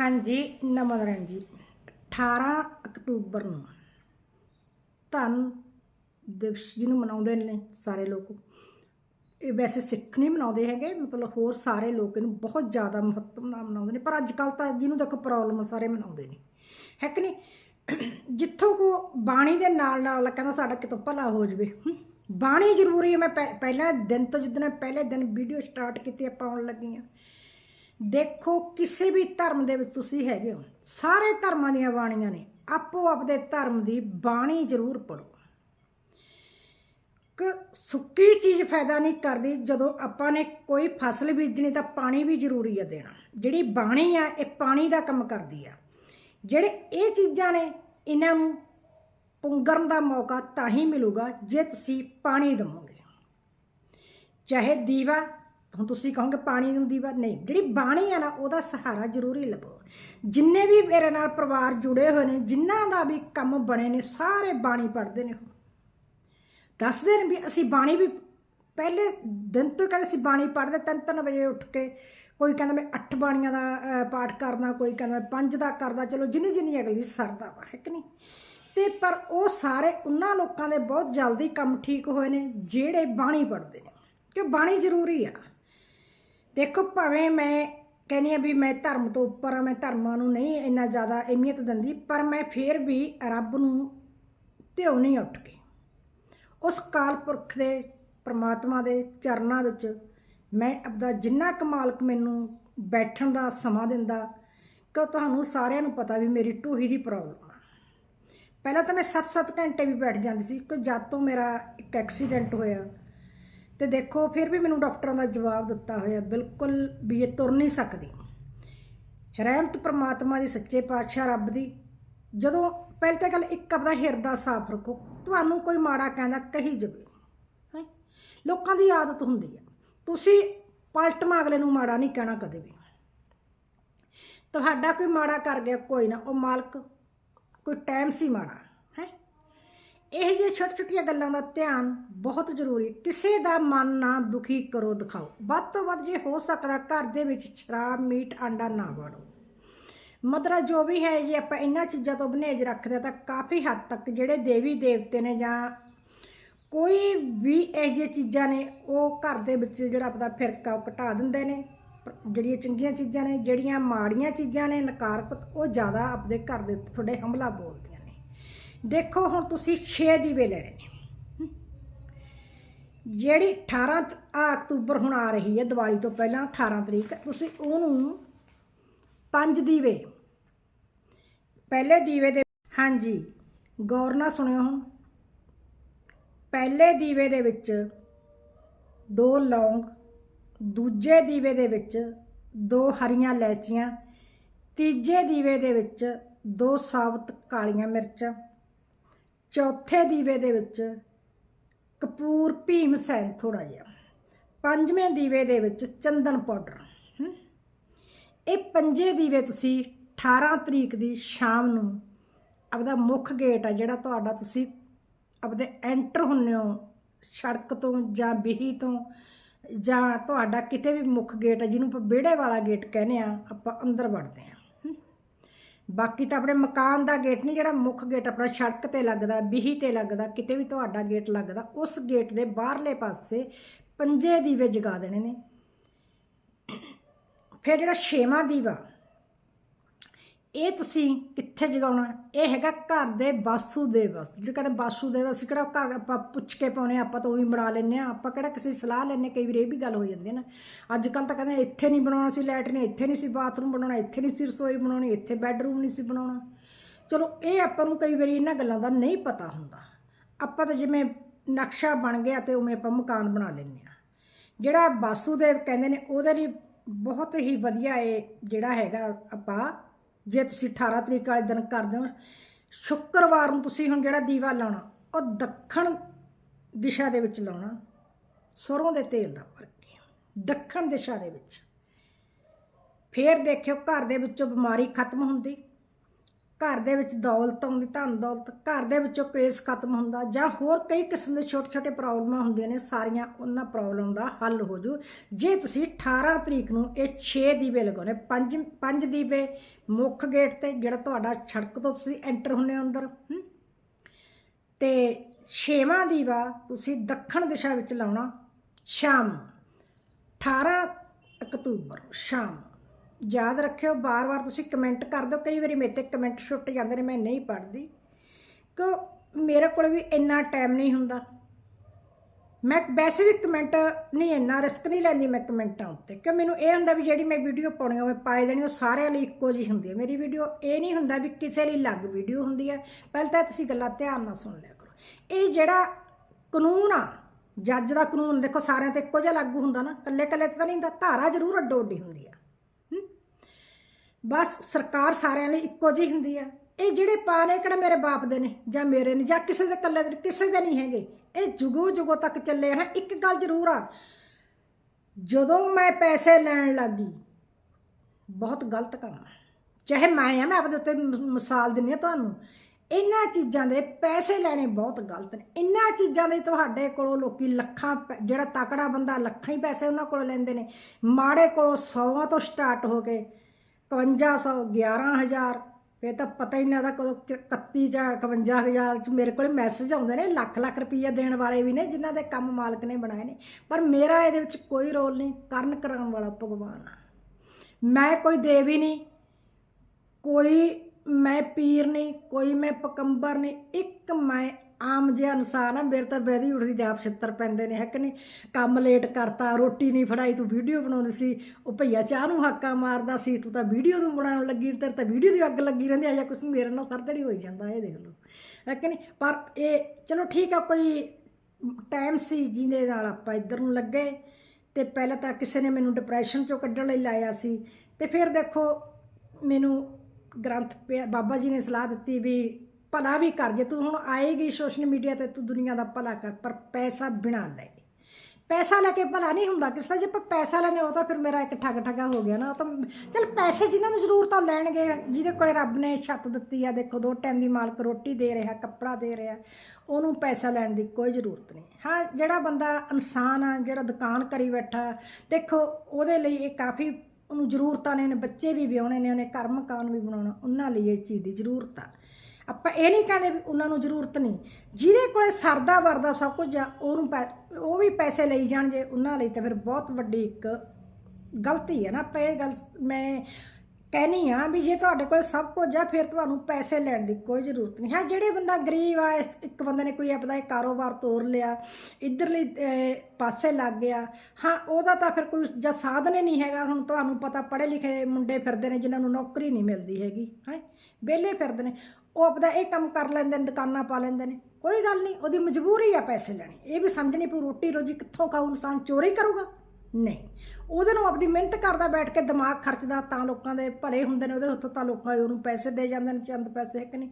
ਹਾਂਜੀ ਨਮਨ ਜੀ। 18 ਅਕਤੂਬਰ ਨੂੰ ਧੰਨ ਦਿਵਸ ਜਿਹਨੂੰ ਮਨਾਉਂਦੇ ਨੇ ਸਾਰੇ ਲੋਕ। ਇਹ ਵੈਸੇ ਸਿੱਖ ਨਹੀਂ ਮਨਾਉਂਦੇ ਹੈਗੇ, ਮਤਲਬ ਹੋਰ ਸਾਰੇ ਲੋਕ ਇਹਨੂੰ ਬਹੁਤ ਜ਼ਿਆਦਾ ਮਹੱਤਵ ਨਾਲ ਮਨਾਉਂਦੇ ਨੇ, ਪਰ ਅੱਜ ਕੱਲ ਤਾਂ ਜਿਹਨੂੰ ਦੇਖੋ ਪ੍ਰੋਬਲਮ ਸਾਰੇ ਮਨਾਉਂਦੇ ਨੇ। ਹੈ ਕਿ ਨਹੀਂ? ਜਿੱਥੋਂ ਕੋ ਬਾਣੀ ਦੇ ਨਾਲ ਨਾਲ ਕਹਿੰਦਾ ਸਾਡਾ ਕਿਤੋਂ ਭਲਾ ਹੋ ਜਵੇ। ਬਾਣੀ ਜ਼ਰੂਰੀ ਹੈ ਮੈਂ ਪਹਿ- ਪਹਿਲਾਂ ਦਿਨ ਤੋਂ ਜਿੱਦਣ, ਪਹਿਲੇ ਦਿਨ ਵੀਡੀਓ ਸਟਾਰਟ ਕੀਤੀ ਆਪਾਂ ਆਉਣ ਲੱਗੀਆਂ ਦੇਖੋ ਕਿਸੇ ਵੀ ਧਰਮ ਦੇ ਵਿੱਚ ਤੁਸੀਂ ਹੈਗੇ ਹੋ। ਸਾਰੇ ਧਰਮਾਂ ਦੀਆਂ ਬਾਣੀਆਂ ਨੇ। ਆਪੋ ਆਪਦੇ ਧਰਮ ਦੀ ਬਾਣੀ ਜ਼ਰੂਰ ਪੜੋ ਕਿ ਸੁੱਕੀ ਚੀਜ਼ ਫਾਇਦਾ ਨਹੀਂ ਕਰਦੀ। ਜਦੋਂ ਆਪਾਂ ਨੇ ਕੋਈ ਫਸਲ ਬੀਜਣੀ ਤਾਂ ਪਾਣੀ ਵੀ ਜ਼ਰੂਰੀ ਆ ਦੇਣਾ। ਜਿਹੜੀ ਬਾਣੀ ਆ, ਇਹ ਪਾਣੀ ਦਾ ਕੰਮ ਕਰਦੀ ਆ। ਜਿਹੜੇ ਇਹ ਚੀਜ਼ਾਂ ਨੇ, ਇਹਨਾਂ ਨੂੰ ਪੁੰਗਰਨ ਦਾ ਮੌਕਾ ਤਾਂ ਹੀ ਮਿਲੂਗਾ ਜੇ ਤੁਸੀਂ ਪਾਣੀ ਦੇਵੋਗੇ। ਚਾਹੇ ਦੀਵਾ ਹੁਣ ਤੁਸੀਂ ਕਹੋਗੇ ਪਾਣੀ ਨੂੰ ਦੀਵਾ ਨਹੀਂ, ਜਿਹੜੀ ਬਾਣੀ ਆ ਨਾ, ਉਹਦਾ ਸਹਾਰਾ ਜ਼ਰੂਰੀ ਲਵੋ ਜਿੰਨੇ ਵੀ ਮੇਰੇ ਨਾਲ ਪਰਿਵਾਰ ਜੁੜੇ ਹੋਏ ਨੇ, ਜਿਨ੍ਹਾਂ ਦਾ ਵੀ ਕੰਮ ਬਣੇ ਨੇ, ਸਾਰੇ ਬਾਣੀ ਪੜ੍ਹਦੇ ਨੇ। ਉਹ ਦੱਸਦੇ ਨੇ ਵੀ ਅਸੀਂ ਬਾਣੀ ਵੀ ਪਹਿਲੇ ਦਿਨ ਤੋਂ ਕਹਿੰਦੇ ਅਸੀਂ ਬਾਣੀ ਪੜ੍ਹਦੇ ਤਿੰਨ ਤਿੰਨ ਵਜੇ ਉੱਠ ਕੇ ਕੋਈ ਕਹਿੰਦਾ ਮੈਂ ਅੱਠ ਬਾਣੀਆਂ ਦਾ ਪਾਠ ਕਰਨਾ ਕੋਈ ਕਹਿੰਦਾ ਮੈਂ ਪੰਜ ਦਾ ਕਰਦਾ, ਚਲੋ ਜਿੰਨੀ ਜਿੰਨੀ ਅਗਲੀ ਸਰਦਾ ਵਾ, ਹੈ ਕਿ ਨਹੀਂ? ਤੇ ਪਰ ਉਹ ਸਾਰੇ ਉਹਨਾਂ ਲੋਕਾਂ ਦੇ ਬਹੁਤ ਜਲਦੀ ਕੰਮ ਠੀਕ ਹੋਏ ਨੇ, ਜਿਹੜੇ ਬਾਣੀ ਪੜ੍ਹਦੇ ਨੇ। ਕਿ ਬਾਣੀ ਜ਼ਰੂਰੀ ਆ। ਦੇਖੋ, ਭਾਵੇਂ ਮੈਂ ਕਹਿੰਦੀ ਆ ਵੀ ਮੈਂ ਧਰਮ ਤੋਂ ਉੱਪਰ ਆ, ਮੈਂ ਧਰਮਾਂ ਨੂੰ ਨਹੀਂ ਇੰਨਾ ਜ਼ਿਆਦਾ ਅਹਿਮੀਅਤ ਦਿੰਦੀ, ਪਰ ਮੈਂ ਫੇਰ ਵੀ ਰੱਬ ਨੂੰ ਧਿਓ ਨਹੀਂ ਉੱਠ ਕੇ। ਉਸ ਕਾਲ ਪੁਰਖ ਦੇ, ਪ੍ਰਮਾਤਮਾ ਦੇ ਚਰਨਾਂ ਵਿੱਚ ਮੈਂ ਆਪਦਾ ਜਿੰਨਾ ਕੁ ਮਾਲਕ ਮੈਨੂੰ ਬੈਠਣ ਦਾ ਸਮਾਂ ਦਿੰਦਾ ਕਿ ਤੁਹਾਨੂੰ ਸਾਰਿਆਂ ਨੂੰ ਪਤਾ ਵੀ ਮੇਰੀ ਟੂਹੀ ਦੀ ਪ੍ਰੋਬਲਮ ਆ। ਪਹਿਲਾਂ ਤਾਂ ਮੈਂ 7-7 ਘੰਟੇ ਵੀ ਬੈਠ ਜਾਂਦੀ ਸੀ ਕਿ ਜਦ ਤੋਂ ਮੇਰਾ ਇੱਕ ਐਕਸੀਡੈਂਟ ਹੋਇਆ ਤੇ ਦੇਖੋ, ਫਿਰ ਵੀ ਮੈਨੂੰ ਡਾਕਟਰਾਂ ਦਾ ਜਵਾਬ ਦਿੱਤਾ ਹੋਇਆ, ਬਿਲਕੁਲ ਵੀ ਇਹ ਤੁਰ ਨਹੀਂ ਸਕਦੀ। ਰਹਿਮਤ ਪ੍ਰਮਾਤਮਾ ਦੀ, ਸੱਚੇ ਪਾਤਸ਼ਾਹ ਰੱਬ ਦੀ। ਜਦੋਂ ਪਹਿਲ ਤਾਂ ਗੱਲ ਇੱਕ ਆਪਣਾ ਹਿਰਦਾ ਸਾਫ਼ ਰੱਖੋ, ਤੁਹਾਨੂੰ ਕੋਈ ਮਾੜਾ ਕਹਿੰਦਾ ਕਹੀ ਜਾਵੇ। ਹੈਂ? ਲੋਕਾਂ ਦੀ ਆਦਤ ਹੁੰਦੀ ਹੈ ਤੁਸੀਂ ਪਲਟਮਾ ਅਗਲੇ ਨੂੰ ਮਾੜਾ ਨਹੀਂ ਕਹਿਣਾ ਕਦੇ ਵੀ। ਤੁਹਾਡਾ ਕੋਈ ਮਾੜਾ ਕਰ ਗਿਆ, ਕੋਈ ਨਾ, ਉਹ ਮਾਲਕ, ਕੋਈ ਟਾਈਮ ਸੀ ਮਾੜਾ। ਇਹ ਜਿਹੇ ਛੋਟੇ ਛੋਟੀਆਂ ਗੱਲਾਂ ਦਾ ਧਿਆਨ ਬਹੁਤ ਜ਼ਰੂਰੀ। ਕਿਸੇ ਦਾ ਮਨ ਨਾ ਦੁਖੀ ਕਰੋ, ਦਿਖਾਓ। ਵੱਧ ਤੋਂ ਵੱਧ ਜੇ ਹੋ ਸਕਦਾ ਘਰ ਦੇ ਵਿੱਚ ਸ਼ਰਾਬ, ਮੀਟ, ਆਂਡਾ ਨਾ ਵੜੋ। ਮਦਰਾ ਜੋ ਵੀ ਹੈ, ਜੇ ਆਪਾਂ ਇਹਨਾਂ ਚੀਜ਼ਾਂ ਤੋਂ ਬਨੇਜ ਰੱਖਦੇ ਹਾਂ ਤਾਂ ਕਾਫੀ ਹੱਦ ਤੱਕ ਜਿਹੜੇ ਦੇਵੀ ਦੇਵਤੇ ਨੇ ਜਾਂ ਕੋਈ ਵੀ ਇਹ ਜਿਹੀ ਚੀਜ਼ਾਂ ਨੇ, ਉਹ ਘਰ ਦੇ ਵਿੱਚ ਜਿਹੜਾ ਆਪਦਾ ਫਿਰਕਾ ਉਹ ਘਟਾ ਦਿੰਦੇ ਨੇ। ਜਿਹੜੀਆਂ ਚੰਗੀਆਂ ਚੀਜ਼ਾਂ ਨੇ, ਜਿਹੜੀਆਂ ਮਾੜੀਆਂ ਚੀਜ਼ਾਂ ਨੇ, ਨਕਾਰਪਤ, ਉਹ ਜ਼ਿਆਦਾ ਆਪਦੇ ਘਰ ਦੇ ਉੱਤੇ ਤੁਹਾਡੇ ਹਮਲਾ ਬੋਲਦੇ ਦੇਖੋ ਹੁਣ ਤੁਸੀਂ 6 ਦੀਵੇ ਲੈਣੇ ਨੇ। ਜਿਹੜੀ 18 ਅਕਤੂਬਰ ਹੁਣ ਆ ਰਹੀ ਹੈ, ਦੀਵਾਲੀ ਤੋਂ ਪਹਿਲਾਂ 18 ਤਰੀਕ, ਤੁਸੀਂ ਉਹਨੂੰ ਪੰਜ ਦੀਵੇ। ਪਹਿਲੇ ਦੀਵੇ ਦੇ ਹਾਂਜੀ, ਗੌਰ ਨਾਲ ਸੁਣਿਓ ਹੁਣ। ਪਹਿਲੇ ਦੀਵੇ ਦੇ ਵਿੱਚ ਦੋ ਲੌਂਗ, ਦੂਜੇ ਦੀਵੇ ਦੇ ਵਿੱਚ ਦੋ ਹਰੀਆਂ ਇਲਾਇਚੀਆਂ, ਤੀਜੇ ਦੀਵੇ ਦੇ ਵਿੱਚ ਦੋ ਸਾਬਤ ਕਾਲੀਆਂ ਮਿਰਚਾਂ। ਚੌਥੇ ਦੀਵੇ ਦੇ ਵਿੱਚ ਕਪੂਰ ਭੀਮ ਸੈਨ ਥੋੜਾ ਜਿਹਾ। ਪੰਜਵੇਂ ਦੀਵੇ ਦੇ ਵਿੱਚ ਚੰਦਨ ਪਾਊਡਰ। ਇਹ ਪੰਜੇ ਦੀਵੇ ਤੁਸੀਂ 18 ਤਰੀਕ ਦੀ ਸ਼ਾਮ ਨੂੰ ਆਪਦਾ ਮੁੱਖ ਗੇਟ ਆ ਜਿਹੜਾ ਤੁਹਾਡਾ ਤੁਸੀਂ ਆਪਦੇ ਐਂਟਰ ਹੁੰਨੇ ਹੋ ਸੜਕ ਤੋਂ ਜਾਂ ਬਿਹੀ ਤੋਂ ਜਾਂ ਤੁਹਾਡਾ ਕਿਤੇ ਵੀ ਮੁੱਖ ਗੇਟ ਆ ਜਿਹਨੂੰ ਆਪਾਂ ਵਿਹੜੇ ਵਾਲਾ ਗੇਟ ਕਹਿੰਦੇ ਆ, ਆਪਾਂ ਅੰਦਰ ਵੜਦੇ ਆ। ਬਾਕੀ ਤਾਂ ਆਪਣੇ ਮਕਾਨ ਦਾ ਗੇਟ ਨਹੀਂ, ਜਿਹੜਾ ਮੁੱਖ ਗੇਟ ਆਪਣਾ ਸੜਕ ਤੇ ਲੱਗਦਾ, ਬਿਹੀ ਤੇ ਲੱਗਦਾ, ਕਿਤੇ ਵੀ ਤੁਹਾਡਾ ਗੇਟ ਲੱਗਦਾ, ਉਸ ਗੇਟ ਦੇ ਬਾਹਰਲੇ ਪਾਸੇ ਪੰਜੇ ਦੀਵੇ ਜਗਾ ਦੇਣੇ ਨੇ। ਫਿਰ ਜਿਹੜਾ ਛੇਵਾਂ ਦੀਵਾ ਇਹ ਤੁਸੀਂ ਕਿੱਥੇ ਜਗਾਉਣਾ? ਇਹ ਹੈਗਾ ਘਰ ਦੇ ਵਾਸੂਦੇਵ ਵਾਸਤੇ। ਜਿਹੜੇ ਕਹਿੰਦੇ ਵਾਸੂਦੇਵ ਅਸੀਂ ਕਿਹੜਾ ਘਰ ਆਪਾਂ ਪੁੱਛ ਕੇ ਪਾਉਣੇ ਆ, ਆਪਾਂ ਤਾਂ ਉਹੀ ਬਣਾ ਲੈਂਦੇ ਆ ਆਪਾਂ ਕਿਹੜਾ ਕਿਸੇ ਸਲਾਹ ਲੈਂਦੇ ਕਈ ਵਾਰ ਇਹ ਵੀ ਗੱਲ ਹੋ ਜਾਂਦੀ ਹੈ ਨਾ। ਅੱਜ ਕੱਲ ਤਾਂ ਕਹਿੰਦੇ ਇੱਥੇ ਨਹੀਂ ਬਣਾਉਣਾ ਸੀ ਲੈਟਰਿਨ ਇੱਥੇ ਨਹੀਂ ਸੀ ਬਾਥਰੂਮ ਬਣਾਉਣਾ ਇੱਥੇ ਨਹੀਂ ਸੀ ਰਸੋਈ ਬਣਾਉਣੀ ਇੱਥੇ ਬੈੱਡਰੂਮ ਨਹੀਂ ਸੀ ਬਣਾਉਣਾ। ਚਲੋ ਇਹ ਆਪਾਂ ਨੂੰ ਕਈ ਵਾਰੀ ਇਹਨਾਂ ਗੱਲਾਂ ਦਾ ਨਹੀਂ ਪਤਾ ਹੁੰਦਾ। ਆਪਾਂ ਤਾਂ ਜਿਵੇਂ ਨਕਸ਼ਾ ਬਣ ਗਿਆ ਤੇ ਉਵੇਂ ਆਪਾਂ ਮਕਾਨ ਬਣਾ ਲੈਂਦੇ ਆ ਜਿਹੜਾ ਵਾਸੂਦੇਵ ਕਹਿੰਦੇ ਨੇ ਉਹਦੇ ਲਈ ਬਹੁਤ ਹੀ ਵਧੀਆ ਇਹ ਜਿਹੜਾ ਹੈਗਾ ਆਪਾਂ ਜੇ ਤੁਸੀਂ 18 ਤਰੀਕ ਵਾਲੇ ਦਿਨ ਕਰਦੇ ਹੋ ਸ਼ੁੱਕਰਵਾਰ ਨੂੰ ਤੁਸੀਂ ਹੁਣ ਜਿਹੜਾ ਦੀਵਾ ਲਾਉਣਾ, ਉਹ ਦੱਖਣ ਦਿਸ਼ਾ ਦੇ ਵਿੱਚ ਲਾਉਣਾ, ਸਰੋਂ ਦੇ ਤੇਲ ਦਾ ਪਰਕੇ ਦੱਖਣ ਦਿਸ਼ਾ ਦੇ ਵਿੱਚ। ਫੇਰ ਦੇਖਿਓ ਘਰ ਦੇ ਵਿੱਚੋਂ ਬਿਮਾਰੀ ਖਤਮ ਹੁੰਦੀ। ਘਰ ਦੇ ਵਿੱਚ ਦੌਲਤ ਆਉਂਦੀ, ਧਨ ਦੌਲਤ ਘਰ ਦੇ ਵਿੱਚੋਂ ਕੇਸ ਖਤਮ ਹੁੰਦਾ, ਜਾਂ ਹੋਰ ਕਈ ਕਿਸਮ ਦੇ ਛੋਟੇ ਛੋਟੇ ਪ੍ਰੋਬਲਮਾਂ ਹੁੰਦੀਆਂ ਨੇ, ਸਾਰੀਆਂ ਉਹਨਾਂ ਪ੍ਰੋਬਲਮ ਦਾ ਹੱਲ ਹੋ ਜੂ ਜੇ ਤੁਸੀਂ 18 ਤਰੀਕ ਨੂੰ ਇਹ 6 ਦੀਵੇ ਲਗਾਉਣੇ, ਪੰਜ ਪੰਜ ਦੀਵੇ ਮੁੱਖ ਗੇਟ ਤੇ, ਜਿਹੜਾ ਤੁਹਾਡਾ ਸੜਕ ਤੋਂ ਤੁਸੀਂ ਐਂਟਰ ਹੁੰਦੇ ਹੋ ਅੰਦਰ ਹਮ? ਤੇ ਛੇਵਾਂ ਦੀਵਾ ਤੁਸੀਂ ਦੱਖਣ ਦਿਸ਼ਾ ਵਿੱਚ ਲਾਉਣਾ, ਸ਼ਾਮ ਨੂੰ। 18 ਅਕਤੂਬਰ ਸ਼ਾਮ ਯਾਦ ਰੱਖਿਓ, ਬਾਰ-ਬਾਰ ਤੁਸੀਂ ਕਮੈਂਟ ਕਰ ਦਿਓ। ਕਈ ਵਾਰੀ ਮੇਰੇ ਤੇ ਕਮੈਂਟ ਛੁੱਟ ਜਾਂਦੇ ਨੇ, ਮੈਂ ਨਹੀਂ ਪੜ੍ਹਦੀ। ਕਿਉਂ ਮੇਰੇ ਕੋਲ ਵੀ ਇੰਨਾ ਟਾਈਮ ਨਹੀਂ ਹੁੰਦਾ। ਮੈਂ ਵੈਸੇ ਵੀ ਕਮੈਂਟ ਨਹੀਂ, ਇੰਨਾ ਰਿਸਕ ਨਹੀਂ ਲੈਂਦੀ ਮੈਂ ਕਮੈਂਟਾਂ ਉੱਤੇ। ਕਿ ਮੈਨੂੰ ਇਹ ਹੁੰਦਾ ਵੀ ਜਿਹੜੀ ਮੈਂ ਵੀਡੀਓ ਪਾਉਣੀ ਹੋਵੇ ਪਾਏ ਦੇਣੀ ਉਹ ਸਾਰਿਆਂ ਲਈ ਇੱਕੋ ਜਿਹੀ ਹੁੰਦੀ ਹੈ ਮੇਰੀ ਵੀਡੀਓ ਇਹ ਨਹੀਂ ਹੁੰਦਾ ਵੀ ਕਿਸੇ ਲਈ ਅਲੱਗ ਵੀਡੀਓ ਹੁੰਦੀ ਹੈ ਪਹਿਲਾਂ ਤਾਂ ਤੁਸੀਂ ਗੱਲਾਂ ਧਿਆਨ ਨਾਲ ਸੁਣ ਲਿਆ ਕਰੋ। ਇਹ ਜਿਹੜਾ ਕਾਨੂੰਨ ਆ, ਜੱਜ ਦਾ ਕਾਨੂੰਨ, ਦੇਖੋ ਸਾਰਿਆਂ ਤੇ ਇੱਕੋ ਜਿਹਾ ਲਾਗੂ ਹੁੰਦਾ ਨਾ। ਕੱਲੇ ਕੱਲੇ ਤਾਂ ਨਹੀਂ ਹੁੰਦਾ, ਧਾਰਾ ਜ਼ਰੂਰ ਅੱਡੋ ਅੱਡੀ ਹੁੰਦੀ ਆ। ਬਸ ਸਰਕਾਰ ਸਾਰਿਆਂ ਲਈ ਇੱਕੋ ਜਿਹੀ ਹੁੰਦੀ ਆ। ਇਹ ਜਿਹੜੇ ਪਾ ਨੇ ਕਿਹੜਾ ਮੇਰੇ ਬਾਪ ਦੇ ਨੇ, ਜਾਂ ਮੇਰੇ ਨੇ, ਜਾਂ ਕਿਸੇ ਦੇ ਕੱਲੇ ਦੇ, ਕਿਸੇ ਦੇ ਨਹੀਂ ਹੈਗੇ। ਇਹ ਜੁਗੋ ਜੁਗੋ ਤੱਕ ਚੱਲੇ ਨਾ, ਇੱਕ ਗੱਲ ਜ਼ਰੂਰ ਆ। ਜਦੋਂ ਮੈਂ ਪੈਸੇ ਲੈਣ ਲੱਗੀ ਬਹੁਤ ਗਲਤ ਕੰਮ ਆ। ਚਾਹੇ ਮੈਂ ਆ, ਮੈਂ ਆਪਦੇ ਉੱਤੇ ਮ- ਮਿਸਾਲ ਦਿੰਨੀ ਆ ਤੁਹਾਨੂੰ। ਇਹਨਾਂ ਚੀਜ਼ਾਂ ਦੇ ਪੈਸੇ ਲੈਣੇ ਬਹੁਤ ਗਲਤ ਨੇ। ਇਹਨਾਂ ਚੀਜ਼ਾਂ ਦੇ ਤੁਹਾਡੇ ਕੋਲੋਂ ਲੋਕੀ ਲੱਖਾਂ ਪੈ- ਜਿਹੜਾ ਤਕੜਾ ਬੰਦਾ, ਲੱਖਾਂ ਹੀ ਪੈਸੇ ਉਹਨਾਂ ਕੋਲੋਂ ਲੈਂਦੇ ਨੇ। ਮਾੜੇ ਕੋਲੋਂ 100 ਤੋਂ ਸਟਾਰਟ ਹੋ ਕੇ 5500 11000 ਇਹ ਤਾਂ ਪਤਾ ਹੀ ਨਹੀਂ ਲੱਗਦਾ ਕਦੋਂ ਕਿ 31 ਜਾਂ 51000 ਚ ਮੇਰੇ ਕੋਲ ਮੈਸੇਜ ਆਉਂਦੇ ਨੇ, ਲੱਖ ਲੱਖ ਰੁਪਈਆ ਦੇਣ ਵਾਲੇ ਵੀ ਨੇ, ਜਿਨ੍ਹਾਂ ਦੇ ਕੰਮ ਮਾਲਕ ਨੇ ਬਣਾਏ ਨੇ। ਪਰ ਮੇਰਾ ਇਹਦੇ ਵਿੱਚ ਕੋਈ ਰੋਲ ਨਹੀਂ, ਕਰਨ ਕਰਾਉਣ ਵਾਲਾ ਭਗਵਾਨ ਆ। ਮੈਂ ਕੋਈ ਦੇਵੀ ਨਹੀਂ, ਕੋਈ ਮੈਂ ਪੀਰ ਨਹੀਂ, ਕੋਈ ਮੈਂ ਪਕੰਬਰ ਨਹੀਂ, ਇੱਕ ਮੈਂ ਆਮ ਜਿਹਾ ਇਨਸਾਨ ਆ, ਮੇਰੇ ਤਾਂ ਬੈਦੀ ਉੱਠਦੀ ਤੇ ਆਪ ਛਿੱਤਰ ਪੈਂਦੇ ਨੇ, ਹੈ ਕਿ ਨਹੀਂ? ਕੰਮ ਲੇਟ ਕਰਤਾ, ਰੋਟੀ ਨਹੀਂ ਫੜਾਈ, ਤੂੰ ਵੀਡੀਓ ਬਣਾਉਂਦੀ ਸੀ। ਉਹ ਭਈਆ ਚਾਹ ਨੂੰ ਹਾਕਾ ਮਾਰਦਾ ਸੀ, ਤੂੰ ਤਾਂ ਵੀਡੀਓ ਨੂੰ ਬਣਾਉਣ ਲੱਗੀ, ਤੇਰੇ ਤਾਂ ਵੀਡੀਓ ਦੀ ਅੱਗ ਲੱਗੀ ਰਹਿੰਦੀ ਆ, ਜਾਂ ਕੁਛ ਮੇਰੇ ਨਾਲ ਸਰਦੜੀ ਹੋਈ ਜਾਂਦਾ, ਇਹ ਦੇਖ ਲਓ। ਹੈ ਕਿ ਨਹੀਂ? ਪਰ ਇਹ, ਚਲੋ ਠੀਕ ਆ, ਕੋਈ ਟਾਈਮ ਸੀ ਜਿਹਦੇ ਨਾਲ ਆਪਾਂ ਇੱਧਰ ਨੂੰ ਲੱਗੇ, ਤੇ ਪਹਿਲਾਂ ਤਾਂ ਕਿਸੇ ਨੇ ਮੈਨੂੰ ਡਿਪਰੈਸ਼ਨ ਚੋਂ ਕੱਢਣ ਲਈ ਲਾਇਆ ਸੀ। ਤੇ ਫਿਰ ਦੇਖੋ, ਮੈਨੂੰ ਗ੍ਰੰਥ ਪਿਆ- ਬਾਬਾ ਜੀ ਨੇ ਸਲਾਹ ਦਿੱਤੀ ਵੀ ਭਲਾ ਵੀ ਕਰ, ਜੇ ਤੂੰ ਹੁਣ ਆਏਗੀ ਸੋਸ਼ਲ ਮੀਡੀਆ ਤੇ ਤੂੰ ਦੁਨੀਆ ਦਾ ਭਲਾ ਕਰ, ਪਰ ਪੈਸਾ ਬਿਨਾ ਲੈ। ਪੈਸਾ ਲੈ ਕੇ ਭਲਾ ਨਹੀਂ ਹੁੰਦਾ ਕਿਸੇ ਦਾ, ਜੇ ਆਪਾਂ ਪੈਸਾ ਲੈਣੇ ਉਹ ਤਾਂ ਫਿਰ ਮੇਰਾ ਇੱਕ ਠੱਗ ਠੱਗਾ ਹੋ ਗਿਆ ਨਾ, ਉਹ ਤਾਂ ਚਲ ਪੈਸੇ ਜਿਨ੍ਹਾਂ ਨੂੰ ਜ਼ਰੂਰਤ ਆ ਲੈਣਗੇ, ਜਿਹਦੇ ਕੋਲੇ ਰੱਬ ਨੇ ਛੱਤ ਦਿੱਤੀ ਆ, ਦੇਖੋ ਦੋ ਟਾਈਮ ਦੀ ਮਾਲਕ ਰੋਟੀ ਦੇ ਰਿਹਾ, ਕੱਪੜਾ ਦੇ ਰਿਹਾ, ਉਹਨੂੰ ਪੈਸਾ ਲੈਣ ਦੀ ਕੋਈ ਜ਼ਰੂਰਤ ਨਹੀਂ। ਹਾਂ, ਜਿਹੜਾ ਬੰਦਾ ਇਨਸਾਨ ਆ, ਜਿਹੜਾ ਦੁਕਾਨ ਕਰੀ ਬੈਠਾ, ਦੇਖੋ ਉਹਦੇ ਲਈ ਇਹ ਕਾਫੀ ਉਹਨੂੰ ਜ਼ਰੂਰਤਾਂ ਨੇ, ਉਹਨੇ ਬੱਚੇ ਵੀ ਵਿਆਹੁਣੇ ਨੇ, ਉਹਨੇ ਘਰ ਮਕਾਨ ਵੀ ਬਣਾਉਣਾ, ਉਹਨਾਂ ਲਈ ਇਹ ਚੀਜ਼ ਦੀ ਜ਼ਰੂਰਤ ਆ। ਆਪਾਂ ਇਹ ਨਹੀਂ ਕਹਿੰਦੇ ਵੀ ਉਹਨਾਂ ਨੂੰ ਜ਼ਰੂਰਤ ਨਹੀਂ। ਜਿਹਦੇ ਕੋਲੇ ਸਰਦਾ ਵਰਦਾ ਸਭ ਕੁਝ ਆ, ਉਹਨੂੰ ਪੈ- ਉਹ ਵੀ ਪੈਸੇ ਲਈ ਜਾਣ ਜੇ ਉਹਨਾਂ ਲਈ ਤਾਂ ਫਿਰ ਬਹੁਤ ਵੱਡੀ ਇੱਕ ਗਲਤੀ ਹੈ ਨਾ। ਆਪਾਂ ਇਹ ਗੱਲ ਮੈਂ ਕਹਿਨੀ ਆ ਵੀ ਜੇ ਤੁਹਾਡੇ ਕੋਲ ਸਭ ਕੁਝ ਆ, ਫਿਰ ਤੁਹਾਨੂੰ ਪੈਸੇ ਲੈਣ ਦੀ ਕੋਈ ਜ਼ਰੂਰਤ ਨਹੀਂ। ਹੈ, ਜਿਹੜੇ ਬੰਦਾ ਗਰੀਬ ਆ, ਇਸ- ਇੱਕ ਬੰਦੇ ਨੇ ਕੋਈ ਆਪਦਾ ਇਹ ਕਾਰੋਬਾਰ ਤੋਰ ਲਿਆ, ਇਧਰਲੇ ਪਾਸੇ ਲੱਗ ਗਿਆ, ਹਾਂ, ਉਹਦਾ ਤਾਂ ਫਿਰ ਕੋਈ ਜਾਂ ਸਾਧਨ ਹੀ ਨਹੀਂ ਹੈਗਾ। ਹੁਣ ਤੁਹਾਨੂੰ ਪਤਾ ਪੜ੍ਹੇ ਲਿਖੇ ਮੁੰਡੇ ਫਿਰਦੇ ਨੇ ਜਿਨ੍ਹਾਂ ਨੂੰ ਨੌਕਰੀ ਨਹੀਂ ਮਿਲਦੀ ਹੈਗੀ, ਹੈ? ਵਿਹਲੇ ਫਿਰਦੇ ਨੇ। ਉਹ ਆਪਦਾ ਇਹ ਕੰਮ ਕਰ ਲੈਂਦੇ ਨੇ, ਦੁਕਾਨਾਂ ਪਾ ਲੈਂਦੇ ਨੇ। ਕੋਈ ਗੱਲ ਨਹੀਂ, ਉਹਦੀ ਮਜਬੂਰੀ ਆ ਪੈਸੇ ਲੈਣੀ। ਇਹ ਵੀ ਸਮਝਣੀ ਪਊ ਰੋਟੀ ਰੋਜੀ ਕਿੱਥੋਂ ਖਾਊ, ਇਨਸਾਨ ਚੋਰੀ ਕਰੂਗਾ? ਨਹੀਂ। ਉਹਦੇ ਨੂੰ ਆਪਦੀ ਮਿਹਨਤ ਕਰਦਾ ਬੈਠ ਕੇ ਦਿਮਾਗ ਖਰਚਦਾ ਤਾਂ ਲੋਕਾਂ ਦੇ ਭਲੇ ਹੁੰਦੇ ਨੇ, ਉਹਦੇ ਹੱਥੋਂ ਤਾਂ ਲੋਕਾਂ ਉਹਨੂੰ ਪੈਸੇ ਦੇ ਜਾਂਦੇ ਨੇ, ਚੰਦ ਪੈਸੇ ਇੱਕ ਨਹੀਂ?